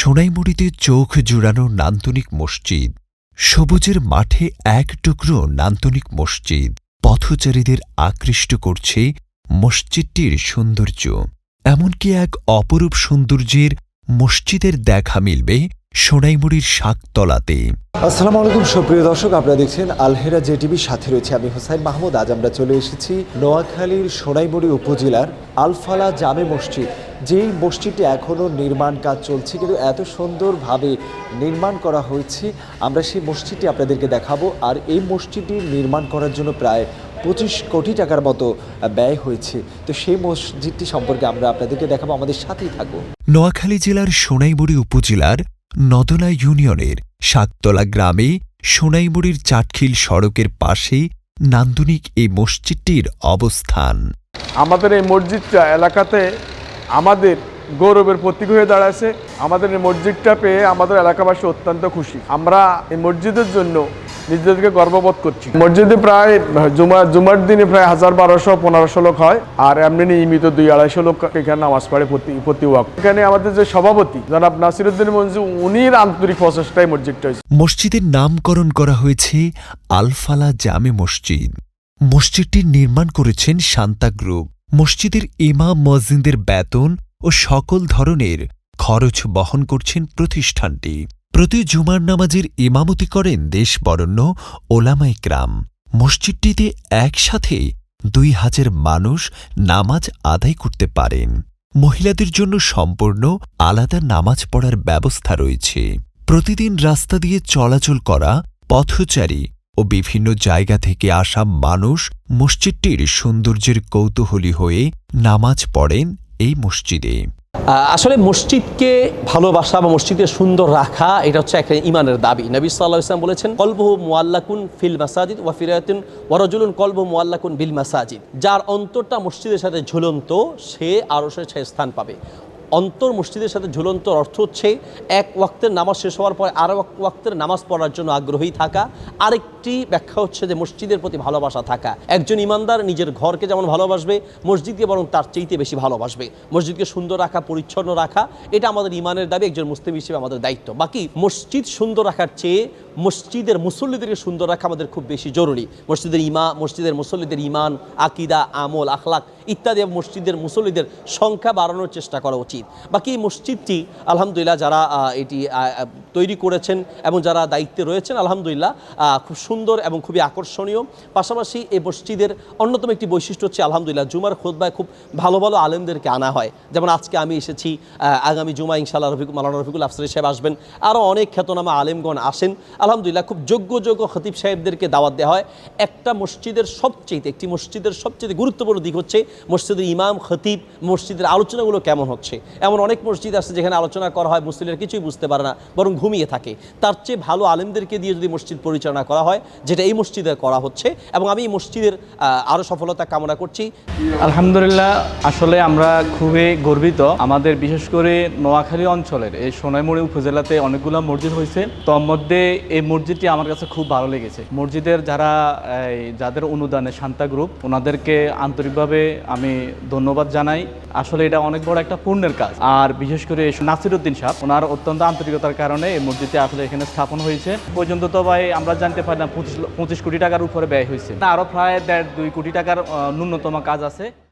সোনাইমুড়িতে চোখ জুড়ানো নান্তনিক মসজিদ, সবুজের মাঠে এক টুকরো নান্তনিক মসজিদ, পথচারীদের আকৃষ্ট করছে মসজিদটির সৌন্দর্য। এমনকি এক অপরূপ সৌন্দর্যের মসজিদের দেখা মিলবে সোনাইমুড়ির শাকতলাতে। আসসালামু আলাইকুম, সুপ্রিয় দর্শক, আপনারা দেখছেন আলহেরা জেটিভির সাথে রয়েছে আমি হোসাইন মাহমুদ। আজ আমরা চলে এসেছি নোয়াখালীর সোনাইমুড়ি উপজেলার আলফালা জামে মসজিদ। যেই মসজিদটি এখনও নির্মাণ কাজ চলছে কিন্তু এত সুন্দরভাবে নির্মাণ করা হয়েছে আমরা সেই মসজিদটি আপনাদেরকে দেখাবো। আর এই মসজিদটি নির্মাণ করার জন্য প্রায় পঁচিশ কোটি টাকার মতো ব্যয় হয়েছে। তো সেই মসজিদটি সম্পর্কে আমরা আপনাদেরকে দেখাবো। আমাদের সাথেই থাকব নোয়াখালী জেলার সোনাইমুড়ি উপজেলার নদনা ইউনিয়নের শাকতলা গ্রামে সোনাইমুড়ির চাটখিল সড়কের পাশে নান্দনিক এই মসজিদটির অবস্থান। আমাদের এই মসজিদটা এলাকাতে আমাদের গৌরবের প্রতীক হয়ে দাঁড়াচ্ছে। আমাদের এই মসজিদটা পেয়ে আমাদের এলাকাবাসী অত্যন্ত খুশি। আমরা এই মসজিদের জন্য নিজেদেরকে গর্ববোধ করছি। মসজিদে প্রায় জুমা, জুমার দিনে প্রায় হাজার বারোশো, পনেরোশো লোক হয় আর এমনি নিয়মিত দুই আড়াইশো লোক এখানে নামাজ পড়ে প্রতি প্রতি ওয়াক্ত। এখানে আমাদের যে সভাপতি, জনাব নাসিরুদ্দিন মঞ্জু, উনির আন্তরিক প্রচেষ্টায় মসজিদটা হয়েছে। মসজিদের নামকরণ করা হয়েছে আলফালা জামে মসজিদ। মসজিদটি নির্মাণ করেছেন শান্তা গ্রুপ। মসজিদের ইমাম মসজিদের বেতন ও সকল ধরনের খরচ বহন করছেন প্রতিষ্ঠানটি। প্রতি জুমার নামাজের ইমামতি করেন দেশ বরণ্য ওলামাইকরাম মসজিদটিতে একসাথে দুই হাজার মানুষ নামাজ আদায় করতে পারেন। মহিলাদের জন্য সম্পূর্ণ আলাদা নামাজ পড়ার ব্যবস্থা রয়েছে। প্রতিদিন রাস্তা দিয়ে চলাচল করা, পথচারী ও বিভিন্ন জায়গা থেকে আসা মানুষ মসজিদটির সৌন্দর্যের কৌতূহলী হয়ে নামাজ পড়েন এই মসজিদে। আসলে মসজিদকে ভালোবাসা বা মসজিদকে সুন্দর রাখা, এটা হচ্ছে একটা ইমানের দাবি। নবী সাল্লাহ ইসলাম বলেছেন, কলবহু মোয়াল্লাকুন ফিল মাসাজিদ ওয়া ফিরায়াতুন ওয়ারজুলুন কলবহু মোয়াল্লাকুন বিল মাসাজিদ। যার অন্তরটা মসজিদের সাথে ঝুলন্ত, সে আরও সে স্থান পাবে। অন্তর মসজিদের সাথে ঝুলন্ত অর্থ হচ্ছে এক ওয়াক্তের নামাজ শেষ হওয়ার পর আরও এক ওয়াক্তের নামাজ পড়ার জন্য আগ্রহী থাকা। আরেকটি ব্যাখ্যা হচ্ছে যে মসজিদের প্রতি ভালোবাসা থাকা। একজন ইমানদার নিজের ঘরকে যেমন ভালোবাসবে, মসজিদকে বরং তার চাইতে বেশি ভালোবাসবে। মসজিদকে সুন্দর রাখা, পরিচ্ছন্ন রাখা, এটা আমাদের ইমানের দাবি, একজন মুসলিম হিসেবে আমাদের দায়িত্ব। বাকি মসজিদ সুন্দর রাখার চেয়ে মসজিদের মুসল্লিদেরকে সুন্দর রাখা আমাদের খুব বেশি জরুরি। মসজিদের ইমা, মসজিদের মুসল্লিদের ইমান আকিদা, আমল, আখলাক ইত্যাদি মসজিদের মুসল্লিদের সংখ্যা বাড়ানোর চেষ্টা করা উচিত। বাকি মসজিদটি, আলহামদুলিল্লাহ, যারা এটি তৈরি করেছেন এবং যারা দায়িত্বে রয়েছেন, আলহামদুলিল্লাহ খুব সুন্দর এবং খুবই আকর্ষণীয়। পাশাপাশি এই মসজিদের অন্যতম একটি বৈশিষ্ট্য হচ্ছে, আলহামদুলিল্লাহ, জুমার খোদবায় খুব ভালো ভালো আলেমদেরকে আনা হয়। যেমন আজকে আমি এসেছি আগামী জুমা ইনশাল্লাহ রফিক মালানা রফিকুল আফসারি সাহেব আসবেন। আরও অনেক খ্যাতনামা আলেমগণ আসেন। আলহামদুলিল্লাহ খুব যোগ্য যোগ্য খতিব সাহেবদেরকে দাওয়াত দেওয়া হয়। একটা মসজিদের সবচেয়ে একটি মসজিদের সবচেয়ে গুরুত্বপূর্ণ দিক হচ্ছে মসজিদের ইমাম, খতিব, মসজিদের আলোচনাগুলো কেমন হচ্ছে? এমন অনেক মসজিদ আছে যেখানে আলোচনা করা হয়, মুসলিমের কিছুই বুঝতে পারে না, বরং ঘুমিয়ে থাকে। তার চেয়ে ভালো আলেমদেরকে দিয়ে যদি মসজিদ পরিচালনা করা হয়, যেটা এই মসজিদে করা হচ্ছে, এবং আমি এই মসজিদের আরও সফলতা কামনা করছি। আলহামদুলিল্লাহ, আসলে আমরা খুবই গর্বিত। আমাদের বিশেষ করে নোয়াখালী অঞ্চলের, এই সোনাইমুড়ি উপজেলাতে অনেকগুলো মসজিদ হয়েছে। তোর মধ্যে এই মসজিদটি আমার কাছে খুব ভালো লেগেছে। মসজিদের যারা যাদের অনুদানে শান্তা গ্রুপ, ওনাদেরকে আন্তরিকভাবে আমি ধন্যবাদ জানাই। আসলে এটা অনেক বড় একটা পুণ্যের কাজ। আর বিশেষ করে নাসিরুদ্দিন সাহেব, ওনার অত্যন্ত আন্তরিকতার কারণে এই মসজিদটি আসলে এখানে স্থাপন হয়েছে। পর্যন্ত তো ভাই আমরা জানতে পারি না পঁচিশ পঁচিশ কোটি টাকার উপরে ব্যয় হয়েছে। আরও প্রায় দেড় দুই কোটি টাকার ন্যূনতম কাজ আছে।